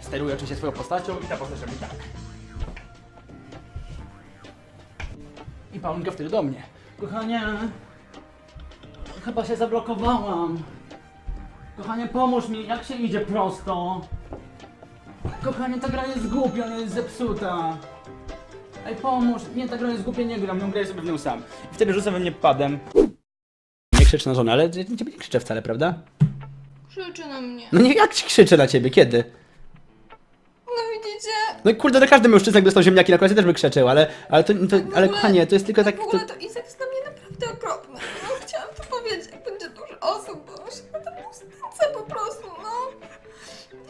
steruję oczywiście swoją postacią i ta postać robi tak. I Paulinka wtedy do mnie. Kochanie, chyba się zablokowałam. Kochanie, pomóż mi, jak się idzie prosto? Kochanie, ta gra jest głupia, ona jest zepsuta. Ej, pomóż, nie, ta gra jest głupia, nie gram, nie graj sobie w nią sam. I wtedy rzucam we mnie padem. Nie krzycz na żonę, ale ja nie krzyczę wcale, prawda? Krzyczy na mnie. No nie, jak ci krzyczę na ciebie, kiedy? No widzicie? No i kurde, no każdy mężczyzna, jak dostał ziemniaki na kolację, też by krzyczał, ale, ale to, to ale kochanie, to jest tylko tak... w To, ogóle to Izak jest dla mnie naprawdę okropny. No, chciałam to powiedzieć, jak będzie dużo osób, bo się tym pustynce po prostu, no.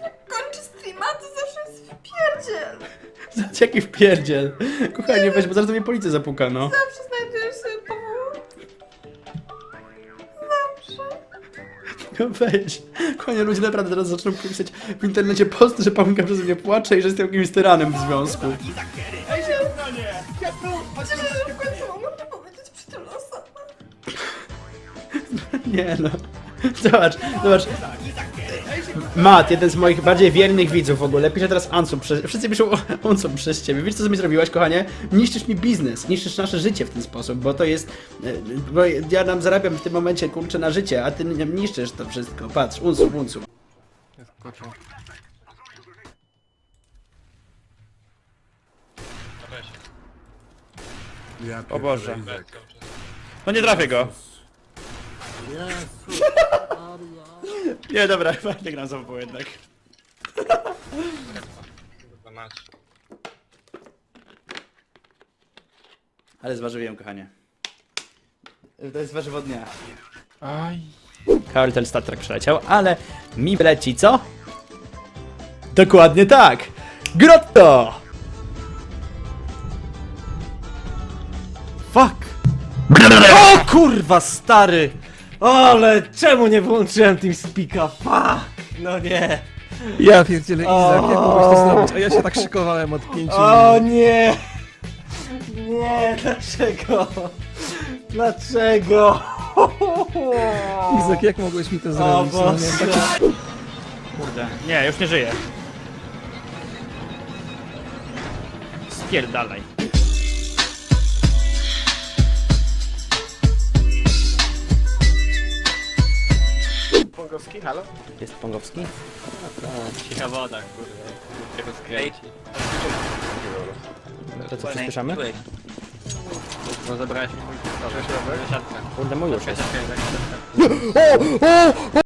Jak kończy streama, to zawsze jest w pierdziel. Zobacz, jaki wpierdziel. Kochanie, weź, bo zaraz do mnie policja zapuka, no. Zawsze weź. Kochanie, ludzie naprawdę teraz zaczną pisać w internecie posty, że Paulinka przez mnie płacze i że jestem jakimś tyranem w związku. Osobach. Nie no. Zobacz, zobacz. Matt, jeden z moich bardziej wiernych widzów w ogóle, pisze teraz Ansum, przez, wszyscy piszą Ansum przez ciebie. Wiesz co mi zrobiłaś, kochanie? Niszczysz mi biznes, niszczysz nasze życie w ten sposób, bo to jest... e, Bo ja nam zarabiam w tym momencie, kurczę, na życie, a ty niszczysz to wszystko. Patrz, Unsum, Unsum. Jest. Ja O Boże. pierdolę. No nie trafię go. Jezu, Nie, dobra, chyba nie gram za jednak. Ale zważyłem, kochanie. To jest warzywo dnia. Aj. Karol ten Star Trek przeleciał, ale mi wleci co? Dokładnie tak! Grotto! Fuck! O kurwa stary! Ale czemu nie włączyłem TeamSpeaka? Fuck! No nie! Ja pierdzielę Izak, jak mogłeś to zrobić? A ja się tak szykowałem od pięciu O minut. nie! Nie, dlaczego? Dlaczego? Izak, jak mogłeś mi to O zrobić? No, Boże! miałem. Kurde. Nie, już nie żyję. Spierdalaj. Pongowski, halo? Jest Pongowski? Cicha woda, kurde. Się rozkręci. To co, przyspieszamy? No zabrałeś mi mój pistolet. Kurde, mój już jest. Siatka, siatka.